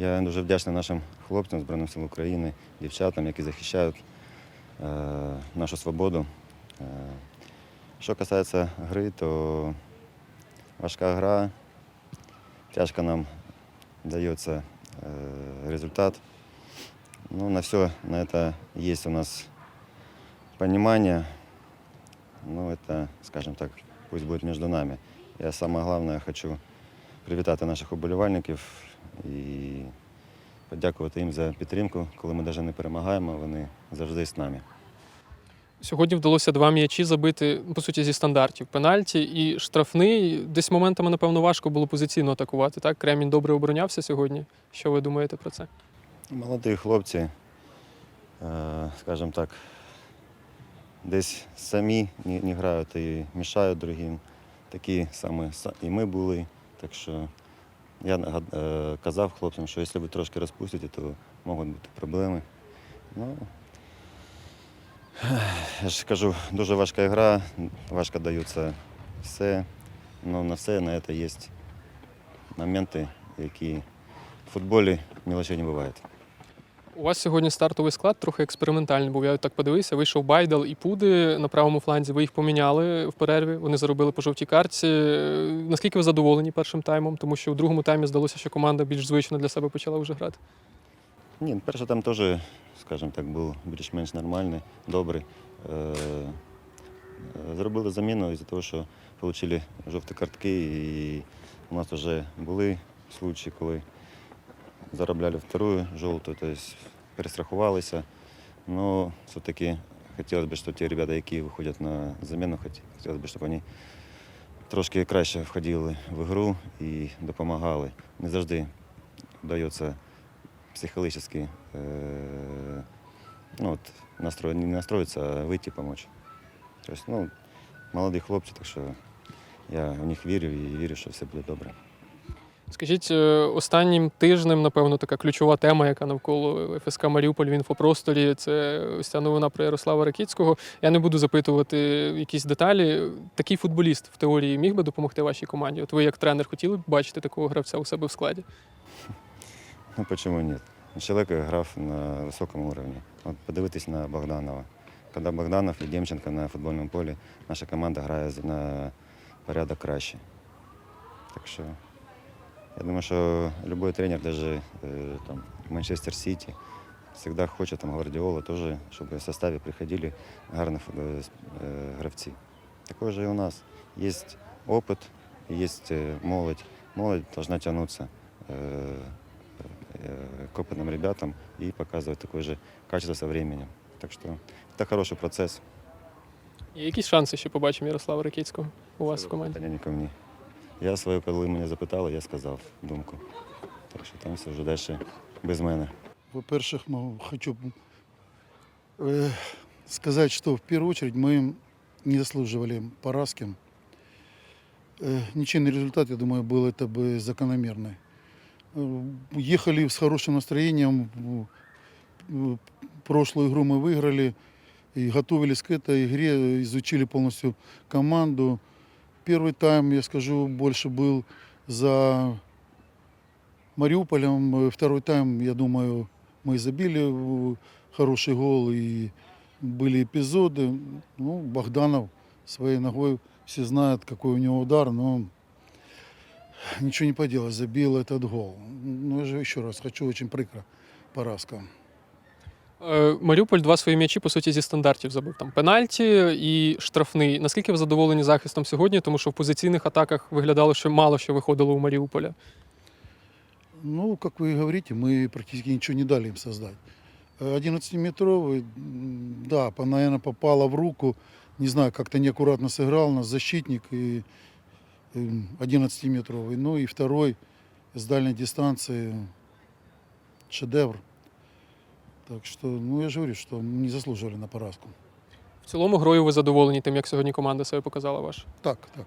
Я дуже вдячний нашим хлопцям Збройним сил України, дівчатам, які захищають е, нашу свободу. Е, що касається гри, то важка гра, тяжко нам дається е, результат. Ну, на все на это есть у нас понимание. Ну, это, скажем так, пусть будет между нами. Я самое главное хочу привітати наших уболівальників і подякувати їм за підтримку. Коли ми навіть не перемагаємо, вони завжди з нами. Сьогодні вдалося два м'ячі забити, по суті, зі стандартів. Пенальті і штрафний. Десь моментами, напевно, важко було позиційно атакувати. Так, Кремінь добре оборонявся сьогодні. Що ви думаєте про це? Молоді хлопці, е, скажімо так, десь самі не, не грають і мішають другим. Такі самі і ми були. Так що я е, казав хлопцям, що якщо ви трошки розпустите, то можуть бути проблеми. Ну, я ж кажу, дуже важка гра, важко даються все. але на все на це є моменти, які в футболі мілочей не буває. У вас сьогодні стартовий склад трохи експериментальний був. Я так подивився. Вийшов Байдал і Пуди на правому фланзі. Ви їх поміняли в перерві. Вони заробили по жовтій картці. Наскільки ви задоволені першим таймом? Тому що у другому таймі здалося, що команда більш звично для себе почала вже грати. Ні, перший там теж, скажімо так, був більш-менш нормальний, добрий. Е, е, Зробили заміну із-за того, що отримали жовті картки, і у нас вже були случаї, коли заробляли вторую жовту, тобто перестрахувалися. Ну, все-таки хотілося б, щоб ті ребята, які виходять на заміну, хотілося б, щоб вони трошки краще входили в ігру і допомагали. Не завжди вдається психологически э, ну, от, не настроиться, а выйти помочь. То есть, ну, молоді хлопці, так що я в них вірю і вірю, що все буде добре. Скажіть, е, останнім тижнем, напевно, така ключова тема, яка навколо ФСК Маріуполь в інфопросторі, це ось ця новина про Ярослава Ракіцького. Я не буду запитувати якісь деталі. Такий футболіст в теорії міг би допомогти вашій команді. От ви, як тренер, хотіли б бачити такого гравця у себе в складі? Ну, почему нет? Человек грав на високому уровні. От подивитись на Богданова. Коли Богданов і Демченко на футбольному полі, наша команда грає на порядок краще. Так що я думаю, що будь-який тренер, навіть там, Манчестер Сіті, завжди хоче там Гвардіола теж, щоб в составі приходили гарні фут- е, с- е, гравці. Такой же і у нас. Є опит, є е, молодь. Молодь должна тягнутися. е, э, к опытным ребятам и показывать такое же качество со временем. Так что это хороший процесс. Є якісь шанси, що побачимо Ярослава Ракіцького у вас в команді? Питання не ко мені. Я свою, коли мене запитали, я сказав думку. Так що там все вже далі без мене. Во-первых, ну, хочу э, сказать, что в первую очередь мы не заслуживали поразки. Э, ничейный результат, я думаю, был это бы закономерный. Э, ехали с хорошим настроением. в- в Прошлую игру мы выиграли и готовились к этой игре, изучили полностью команду. Первый тайм, я скажу, больше был за Мариуполем. Э, Второй тайм, я думаю, мы забили в- хороший гол и были эпизоды. Ну, Богданов своей ногой, все знают, какой у него удар, но ничего не поделать, забил этот гол. Ну, я же еще раз хочу, очень прикро, поразка. Е, Маріуполь два свої м'ячі, по суті, зі стандартів забив. Там пенальті і штрафний. Наскільки ви задоволені захистом сьогодні? Тому що в позиційних атаках виглядало, що мало що виходило у Маріуполя. Ну, как вы говорите, мы практически ничего не дали им создать. Э, 11-метровый, м, да, по- наверное, попала в руку. Не знаю, как-то неаккуратно сыграл нас защитник и м, 11-метровый. Ну и второй с дальней дистанции шедевр. Так що, ну я ж говорю, что не заслужили на поразку. В цілому грою ви задоволені тим, як сьогодні команда себе показала ваша. Так, так.